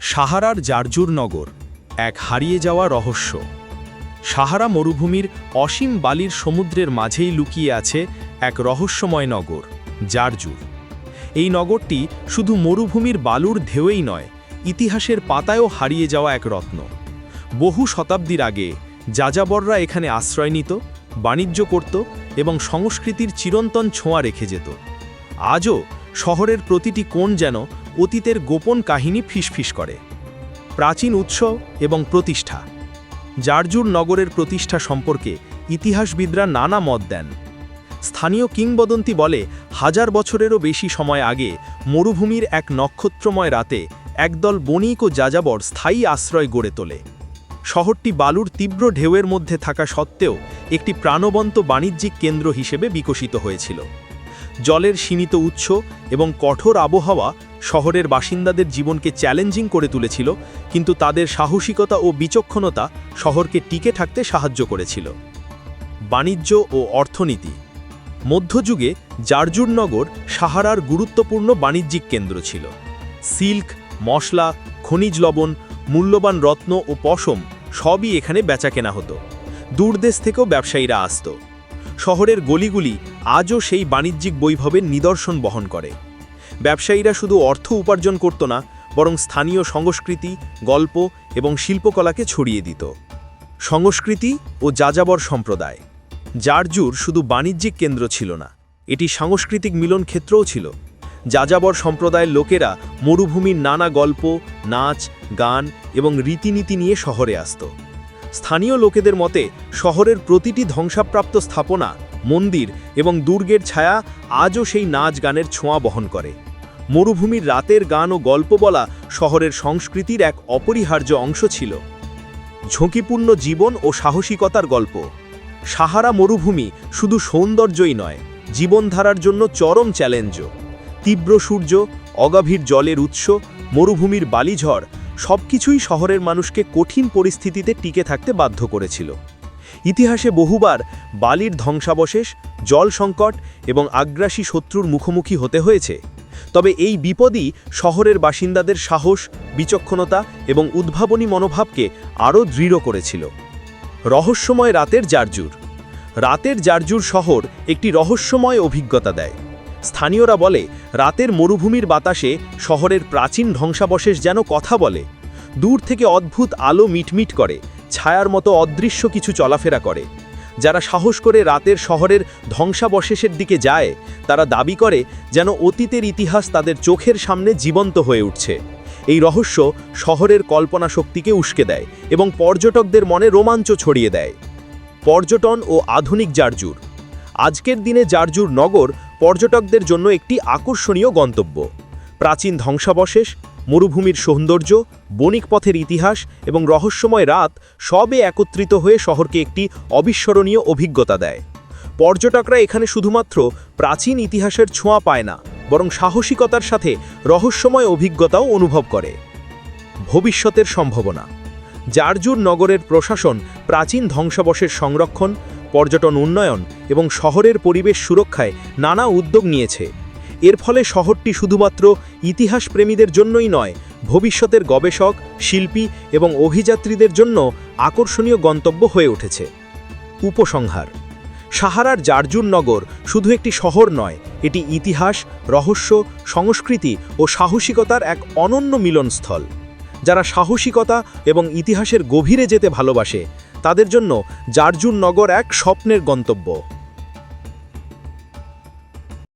সাহারার জারজুর নগর, এক হারিয়ে যাওয়া রহস্য। সাহারা মরুভূমির অসীম বালির সমুদ্রের মাঝেই লুকিয়ে আছে এক রহস্যময় নগর, জারজুর। এই নগরটি শুধু মরুভূমির বালুর ঢেউই নয়, ইতিহাসের পাতায়ও হারিয়ে যাওয়া এক রত্ন। বহু শতাব্দীর আগে যাযাবররা এখানে আশ্রয় নিত, বাণিজ্য করত এবং সংস্কৃতির চিরন্তন ছোঁয়া রেখে যেত। আজও শহরের প্রতিটি কোণ যেন অতীতের গোপন কাহিনী ফিসফিস করে। প্রাচীন উৎস এবং প্রতিষ্ঠা। জারজুর নগরের প্রতিষ্ঠা সম্পর্কে ইতিহাসবিদরা নানা মত দেন। স্থানীয় কিংবদন্তি বলে, হাজার বছরেরও বেশি সময় আগে মরুভূমির এক নক্ষত্রময় রাতে একদল বণিক ও যাযাবর স্থায়ী আশ্রয় গড়ে তোলে। শহরটি বালুর তীব্র ঢেউয়ের মধ্যে থাকা সত্ত্বেও একটি প্রাণবন্ত বাণিজ্যিক কেন্দ্র হিসেবে বিকশিত হয়েছিল। জলের সীমিত উৎস এবং কঠোর আবহাওয়া শহরের বাসিন্দাদের জীবনকে চ্যালেঞ্জিং করে তুলেছিল, কিন্তু তাদের সাহসিকতা ও বিচক্ষণতা শহরকে টিকে থাকতে সাহায্য করেছিল। বাণিজ্য ও অর্থনীতি। মধ্যযুগে জারজুরনগর সাহারার গুরুত্বপূর্ণ বাণিজ্যিক কেন্দ্র ছিল। সিল্ক, মশলা, খনিজ লবণ, মূল্যবান রত্ন ও পশম সবই এখানে বেচাকেনা হতো। দূরদেশ থেকেও ব্যবসায়ীরা আসত। শহরের গলিগুলি আজও সেই বাণিজ্যিক বৈভবের নিদর্শন বহন করে। ব্যবসায়ীরা শুধু অর্থ উপার্জন করত না, বরং স্থানীয় সংস্কৃতি, গল্প এবং শিল্পকলাকে ছড়িয়ে দিত। সংস্কৃতি ও যাযাবর সম্প্রদায় জারজুর শুধু বাণিজ্যিক কেন্দ্র ছিল না, এটি সাংস্কৃতিক মিলন ক্ষেত্রও ছিল। যাযাবর সম্প্রদায়ের লোকেরা মরুভূমির নানা গল্প, নাচ, গান এবং রীতিনীতি নিয়ে শহরে আসত। স্থানীয় লোকেদের মতে, শহরের প্রতিটি ধ্বংসাপ্রাপ্ত স্থাপনা মন্দির এবং দুর্গের ছায়া আজও সেই নাচ গানের ছোঁয়া বহন করে। মরুভূমির রাতের গান ও গল্প বলা শহরের সংস্কৃতির এক অপরিহার্য অংশ ছিল। ঝুঁকিপূর্ণ জীবন ও সাহসিকতার গল্প। সাহারা মরুভূমি শুধু সৌন্দর্যই নয়, জীবনধারার জন্য চরম চ্যালেঞ্জও। তীব্র সূর্য, অগাভীর জলের উৎস, মরুভূমির বালিঝড় সবকিছুই শহরের মানুষকে কঠিন পরিস্থিতিতে টিকে থাকতে বাধ্য করেছিল। ইতিহাসে বহুবার বালির ধ্বংসাবশেষ, জল সংকট এবং আগ্রাসী শত্রুর মুখোমুখি হতে হয়েছে। তবে এই বিপদই শহরের বাসিন্দাদের সাহস, বিচক্ষণতা এবং উদ্ভাবনী মনোভাবকে আরও দৃঢ় করেছিল। রহস্যময় রাতের জারজুর। রাতের জারজুর শহর একটি রহস্যময় অভিজ্ঞতা দেয়। স্থানীয়রা বলে, রাতের মরুভূমির বাতাসে শহরের প্রাচীন ধ্বংসাবশেষ যেন কথা বলে। দূর থেকে অদ্ভুত আলো মিটমিট করে। ছায়ার মতো অদৃশ্য কিছু চলাফেরা করে। যারা সাহস করে রাতের শহরের ধ্বংসাবশেষের দিকে যায়, তারা দাবি করে যেন অতীতের ইতিহাস তাদের চোখের সামনে জীবন্ত হয়ে উঠছে। এই রহস্য শহরের কল্পনা শক্তিকে উস্কে দেয় এবং পর্যটকদের মনে রোমাঞ্চ ছড়িয়ে দেয়। পর্যটন ও আধুনিক জারজুর। আজকের দিনে জারজুর নগর পর্যটকদের জন্য একটি আকর্ষণীয় গন্তব্য। প্রাচীন ধ্বংসাবশেষ মরুভূমির সৌন্দর্য, বণিক পথের ইতিহাস এবং রহস্যময় রাত সবে একত্রিত হয়ে শহরকে একটি অবিস্মরণীয় অভিজ্ঞতা দেয়। পর্যটকরা এখানে শুধুমাত্র প্রাচীন ইতিহাসের ছোঁয়া পায় না, বরং সাহসিকতার সাথে রহস্যময় অভিজ্ঞতাও অনুভব করে। ভবিষ্যতের সম্ভাবনা। জারজুর নগরের প্রশাসন প্রাচীন ধ্বংসাবশেষ সংরক্ষণ, পর্যটন উন্নয়ন এবং শহরের পরিবেশ সুরক্ষায় নানা উদ্যোগ নিয়েছে। এর ফলে শহরটি শুধুমাত্র ইতিহাস প্রেমীদের জন্যই নয়, ভবিষ্যতের গবেষক, শিল্পী এবং অভিযাত্রীদের জন্য আকর্ষণীয় গন্তব্য হয়ে উঠেছে। উপসংহার। সাহারার জারজুর নগর শুধু একটি শহর নয়, এটি ইতিহাস, রহস্য, সংস্কৃতি ও সাহসিকতার এক অনন্য মিলনস্থল। যারা সাহসিকতা এবং ইতিহাসের গভীরে যেতে ভালোবাসে, তাদের জন্য জারজুর নগর এক স্বপ্নের গন্তব্য।